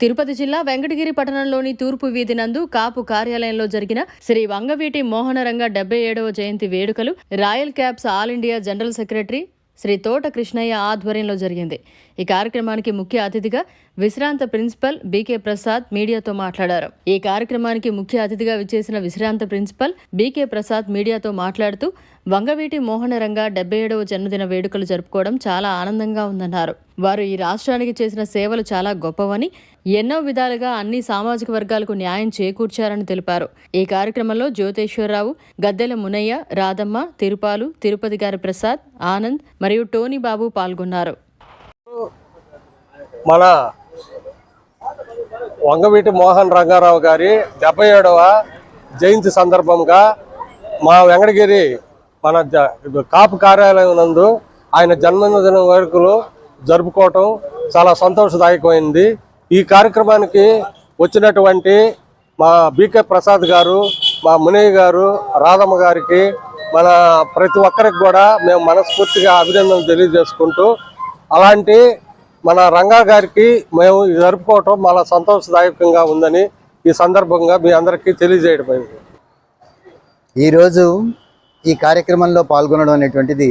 తిరుపతి జిల్లా వెంకటగిరి పట్టణంలోని తూర్పు వీధి నందు కాపు కార్యాలయంలో జరిగిన శ్రీ వంగవీటి మోహనరంగ డెబ్బై ఏడవ జయంతి వేడుకలు Royal Cabs all India general secretary Shri Thota Krishnaiah ఆధ్వర్యంలో జరిగింది. ఈ కార్యక్రమానికి ముఖ్య అతిథిగా విశ్రాంత ప్రిన్సిపల్ బీకే ప్రసాద్ మీడియాతో మాట్లాడారు. ఈ కార్యక్రమానికి ముఖ్య అతిథిగా విచ్చేసిన విశ్రాంత ప్రిన్సిపల్ బీకే ప్రసాద్ మీడియాతో మాట్లాడుతూ వంగవీటి మోహనరంగ డెబ్బై ఏడవ జన్మదిన వేడుకలు జరుపుకోవడం చాలా ఆనందంగా ఉందన్నారు. వారు ఈ రాష్ట్రానికి చేసిన సేవలు చాలా గొప్పవని ఎన్నో విధాలుగా అన్ని సామాజిక వర్గాలకు న్యాయం చేకూర్చారని తెలిపారు. ఈ కార్యక్రమంలో జ్యోతేశ్వరరావు గద్దెల మునయ్య రాధమ్మ తిరుపాలు తిరుపతి గారి ప్రసాద్ ఆనంద్ మరియు టోనీ బాబు పాల్గొన్నారు. మన వంగవీటి మోహన్ రంగారావు గారి డెబ్బై ఏడవ జయంతి సందర్భంగా మా వెంకటగిరి మన జ- కాపు కార్యాలయం నందు ఆయన జన్మదిన వేడుకలు జరుపుకోవటం చాలా సంతోషదాయకమైంది. ఈ కార్యక్రమానికి వచ్చినటువంటి మా బీకే ప్రసాద్ గారు మా మునయ్య గారు రాధమ్మ గారికి మన ప్రతి ఒక్కరికి కూడా మేము మనస్ఫూర్తిగా అభినందనలు తెలియజేసుకుంటూ అలాంటి మన రంగా గారికి మేము జరుపుకోవటం చాలా సంతోషదాయకంగా ఉందని ఈ సందర్భంగా మీ అందరికీ తెలియజేయడం ఈరోజు ఈ కార్యక్రమంలో పాల్గొనడం అనేటువంటిది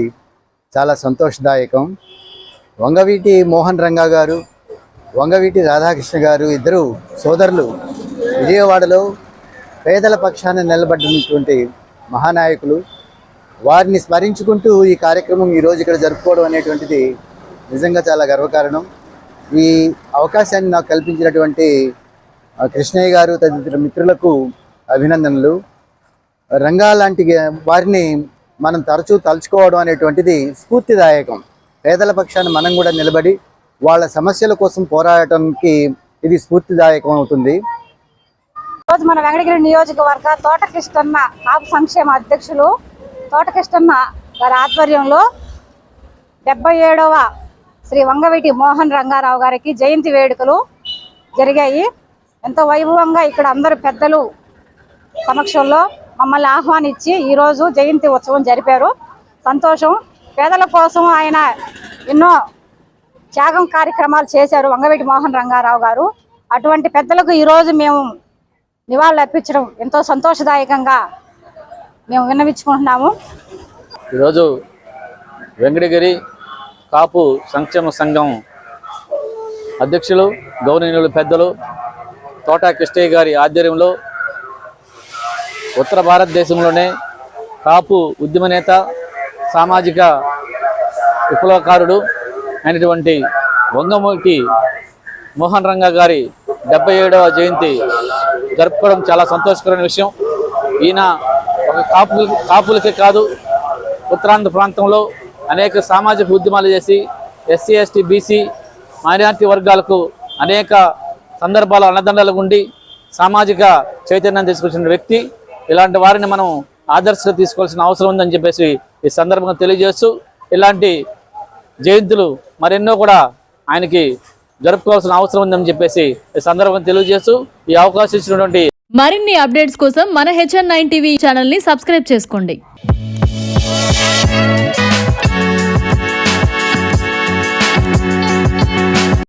చాలా సంతోషదాయకం. వంగవీటి మోహన్ రంగా గారు వంగవీటి రాధాకృష్ణ గారు ఇద్దరు సోదరులు విజయవాడలో పేదల పక్షాన నిలబడినటువంటి మహానాయకులు. వారిని స్మరించుకుంటూ ఈ కార్యక్రమం ఈరోజు ఇక్కడ జరుపుకోవడం అనేటువంటిది నిజంగా చాలా గర్వకారణం. ఈ అవకాశాన్ని నాకు కల్పించినటువంటి కృష్ణయ్య గారు తదితర మిత్రులకు అభినందనలు. రంగా లాంటి వారిని మనం తరచూ తలుచుకోవడం అనేటువంటిది స్ఫూర్తిదాయకం. పేదల పక్షాన్ని మనం కూడా నిలబడి వాళ్ళ సమస్యల కోసం పోరాడటానికి ఇది స్ఫూర్తిదాయకం అవుతుంది. ఈరోజు మన వెంకటగిరి నియోజకవర్గ తోట కృష్ణన్న కాపు సంక్షేమ అధ్యక్షులు తోట కృష్ణన్న గారి ఆధ్వర్యంలో డెబ్బై ఏడవ శ్రీ వంగవీటి మోహన్ రంగారావు గారికి జయంతి వేడుకలు జరిగాయి. ఎంతో వైభవంగా ఇక్కడ అందరు పెద్దలు సమక్షంలో మమ్మల్ని ఆహ్వానించి ఈరోజు జయంతి ఉత్సవం జరిపారు. సంతోషం. పేదల కోసం ఆయన ఎన్నో త్యాగం కార్యక్రమాలు చేశారు వంగవీటి మోహన్ రంగారావు గారు. అటువంటి పెద్దలకు ఈరోజు మేము నివాళులు అర్పించడం ఎంతో సంతోషదాయకంగా మేము విన్నవించుకుంటున్నాము. ఈరోజు వెంకటగిరి కాపు సంక్షేమ సంఘం అధ్యక్షులు గౌరవనీయులు పెద్దలు తోట కృష్ణయ్య గారి ఆధ్వర్యంలో ఉత్తర భారతదేశంలోనే కాపు ఉద్యమ నేత సామాజిక విప్లవకారుడు అయినటువంటి వంగమూటి మోహన్ రంగ గారి డెబ్బై ఏడవ జయంతి జరుపుకోవడం చాలా సంతోషకరమైన విషయం. ఈయన ఒక కాపు కాపులకే కాదు ఉత్తరాంధ్ర ప్రాంతంలో అనేక సామాజిక ఉద్యమాలు చేసి ఎస్సీ ఎస్టీ బీసీ మైనార్టీ వర్గాలకు అనేక సందర్భాల అన్నదండలు ఉండి సామాజిక చైతన్యం తీసుకొచ్చిన వ్యక్తి. ఇలాంటి వారిని మనం ఆదర్శగా తీసుకోవాల్సిన అవసరం ఉందని చెప్పేసి ఈ సందర్భంగా తెలియజేస్తూ ఇలాంటి జయంతులు మరెన్నో కూడా ఆయనకి జరుపుకోవాల్సిన అవసరం ఉందని చెప్పేసి ఈ సందర్భంగా తెలియజేస్తూ ఈ అవకాశం ఇచ్చినటువంటి మరిన్ని అప్డేట్స్ కోసం మన హెచ్ఎన్ నైన్ టీవీ ఛానల్ని సబ్స్క్రైబ్ చేసుకోండి.